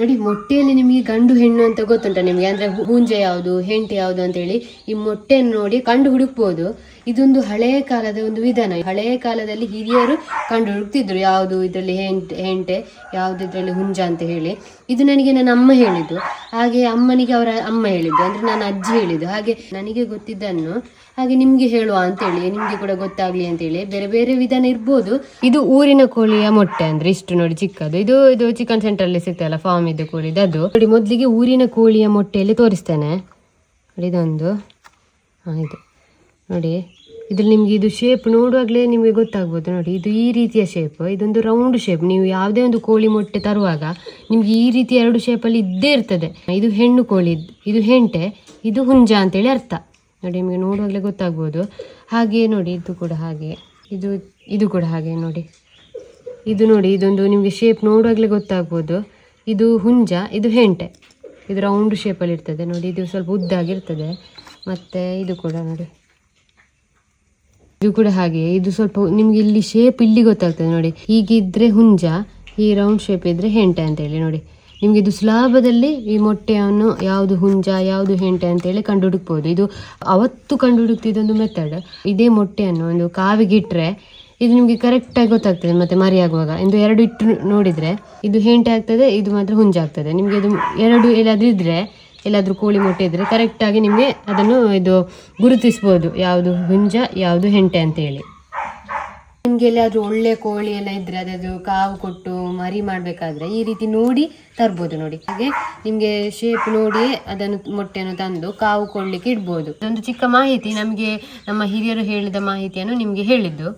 ನೋಡಿ, ಮೊಟ್ಟೆಯಲ್ಲಿ ನಿಮಗೆ ಗಂಡು ಹೆಣ್ಣು ಅಂತ ಗೊತ್ತುಂಟ ನಿಮಗೆ? ಅಂದ್ರೆ ಹುಂಜೆ ಯಾವುದು, ಹೆಂಟೆ ಯಾವುದು ಅಂತ ಹೇಳಿ ಈ ಮೊಟ್ಟೆಯನ್ನು ನೋಡಿ ಕಂಡು ಹುಡುಕ್ಬೋದು. ಇದೊಂದು ಹಳೆಯ ಕಾಲದ ಒಂದು ವಿಧಾನ. ಹಳೆಯ ಕಾಲದಲ್ಲಿ ಹಿರಿಯರು ಕಂಡು ಹುಡುಕ್ತಿದ್ರು, ಯಾವುದು ಇದರಲ್ಲಿ ಹೆಂಟೆ ಹೆಂಟೆ, ಯಾವುದು ಇದರಲ್ಲಿ ಹುಂಜ ಅಂತ ಹೇಳಿ. ಇದು ನನಗೆ ನನ್ನ ಅಮ್ಮ ಹೇಳಿದ್ದು. ಹಾಗೆ ಅಮ್ಮನಿಗೆ ಅವರ ಅಮ್ಮ ಹೇಳಿದ್ದು. ಅಂದ್ರೆ ನನ್ನ ಅಜ್ಜಿ ಹೇಳಿದ್ದು. ಹಾಗೆ ನನಗೆ ಗೊತ್ತಿದ್ದನ್ನು ಹಾಗೆ ನಿಮ್ಗೆ ಹೇಳುವ ಅಂತ ಹೇಳಿ ನಿಮ್ಗೆ ಕೂಡ ಗೊತ್ತಾಗ್ಲಿ ಅಂತ ಹೇಳಿ ಬೇರೆ ಬೇರೆ ವಿಧಾನ ಇರ್ಬೋದು. ಇದು ಊರಿನ ಕೋಳಿಯ ಮೊಟ್ಟೆ ಅಂದ್ರೆ ಇಷ್ಟು ನೋಡಿ ಚಿಕ್ಕದು. ಇದು ಇದು ಚಿಕನ್ ಸೆಂಟರ್ ಅಲ್ಲಿ ಸಿಗ್ತಲ್ಲ ಫಾರ್ಮ್ ಇದು ಕೋಳಿದು ಅದು. ನೋಡಿ, ಮೊದಲಿಗೆ ಊರಿನ ಕೋಳಿಯ ಮೊಟ್ಟೆಯಲ್ಲಿ ತೋರಿಸ್ತೇನೆ. ನೋಡಿ, ಇದೊಂದು. ಹಾಂ, ಇದು. ನೋಡಿ, ಇದ್ರಲ್ಲಿ ನಿಮಗೆ ಇದು ಶೇಪ್ ನೋಡುವಾಗಲೇ ನಿಮಗೆ ಗೊತ್ತಾಗ್ಬೋದು. ನೋಡಿ, ಇದು ಈ ರೀತಿಯ ಶೇಪ್ ಇದೊಂದು ರೌಂಡ್ ಶೇಪ್ ನೀವು ಯಾವುದೇ ಒಂದು ಕೋಳಿ ಮೊಟ್ಟೆ ತರುವಾಗ ನಿಮಗೆ ಈ ರೀತಿ ಎರಡು ಶೇಪಲ್ಲಿ ಇದ್ದೇ ಇರ್ತದೆ. ಇದು ಹೆಣ್ಣು ಕೋಳಿ, ಇದು ಹೆಂಟೆ, ಇದು ಹುಂಜ ಅಂತೇಳಿ ಅರ್ಥ. ನೋಡಿ, ನಿಮಗೆ ನೋಡುವಾಗಲೇ ಗೊತ್ತಾಗ್ಬೋದು. ಹಾಗೆಯೇ ನೋಡಿ, ಇದು ಕೂಡ ಹಾಗೆ. ಇದು ಇದು ಕೂಡ ಹಾಗೆ ನೋಡಿ. ಇದು ನೋಡಿ, ಇದೊಂದು ನಿಮಗೆ ಶೇಪ್ ನೋಡುವಾಗಲೇ ಗೊತ್ತಾಗ್ಬೋದು. ಇದು ಹುಂಜ, ಇದು ಹೆಂಟೆ. ಇದು ರೌಂಡ್ ಶೇಪಲ್ಲಿ ಇರ್ತದೆ ನೋಡಿ, ಇದು ಸ್ವಲ್ಪ ಉದ್ದಾಗಿರ್ತದೆ ಮತ್ತು ಇದು ಕೂಡ ನೋಡಿ. ಇದು ಕೂಡ ಹಾಗೆ, ಇದು ಸ್ವಲ್ಪ ನಿಮ್ಗೆ ಇಲ್ಲಿ ಶೇಪ್ ಇಲ್ಲಿ ಗೊತ್ತಾಗ್ತದೆ ನೋಡಿ. ಹೀಗಿದ್ರೆ ಹುಂಜ, ಈ ರೌಂಡ್ ಶೇಪ್ ಇದ್ರೆ ಹೆಂಟೆ ಅಂತೇಳಿ ನೋಡಿ. ನಿಮ್ಗೆ ಇದು ಸುಲಭದಲ್ಲಿ ಈ ಮೊಟ್ಟೆಯನ್ನು ಯಾವುದು ಹುಂಜ, ಯಾವುದು ಹೆಂಟೆ ಅಂತೇಳಿ ಕಂಡು ಹುಡುಕ್ಬೋದು ಇದು ಅವತ್ತು ಕಂಡು ಹುಡುಕ್ತಿದ್ದೊಂದು ಮೆಥಡ್ ಇದೇ ಮೊಟ್ಟೆಯನ್ನು ಒಂದು ಕಾವಿಗಿಟ್ರೆ ಇದು ನಿಮಗೆ ಕರೆಕ್ಟಾಗಿ ಗೊತ್ತಾಗ್ತದೆ ಮತ್ತೆ ಮರಿ ಆಗುವಾಗ ಇದು ಎರಡು ಇಟ್ಟು ನೋಡಿದ್ರೆ ಇದು ಹೆಂಟೆ ಆಗ್ತದೆ, ಇದು ಮಾತ್ರ ಹುಂಜ ಆಗ್ತದೆ. ನಿಮಗೆ ಅದು ಎರಡು ಎಲ್ಲಾದ್ರೂ ಇದ್ರೆ, ಎಲ್ಲಾದ್ರೂ ಕೋಳಿ ಮೊಟ್ಟೆ ಇದ್ರೆ ಕರೆಕ್ಟಾಗಿ ನಿಮಗೆ ಅದನ್ನು ಇದು ಗುರುತಿಸ್ಬೋದು, ಯಾವುದು ಹುಂಜ, ಯಾವುದು ಹೆಂಟೆ ಅಂತ ಹೇಳಿ. ನಿಮ್ಗೆ ಎಲ್ಲಾದ್ರೂ ಒಳ್ಳೆ ಕೋಳಿ ಎಲ್ಲ ಇದ್ರೆ ಅದದು ಕಾವು ಕೊಟ್ಟು ಮರಿ ಮಾಡ್ಬೇಕಾದ್ರೆ ಈ ರೀತಿ ನೋಡಿ ತರ್ಬೋದು ನೋಡಿ. ಹಾಗೆ ನಿಮ್ಗೆ ಶೇಪ್ ನೋಡಿ ಅದನ್ನು ಮೊಟ್ಟೆಯನ್ನು ತಂದು ಕಾವು ಕೊಡ್ಲಿಕ್ಕೆ ಇಡ್ಬೋದು. ಇದೊಂದು ಚಿಕ್ಕ ಮಾಹಿತಿ ನಮಗೆ ನಮ್ಮ ಹಿರಿಯರು ಹೇಳಿದ ಮಾಹಿತಿಯನ್ನು ನಿಮ್ಗೆ ಹೇಳಿದ್ದು.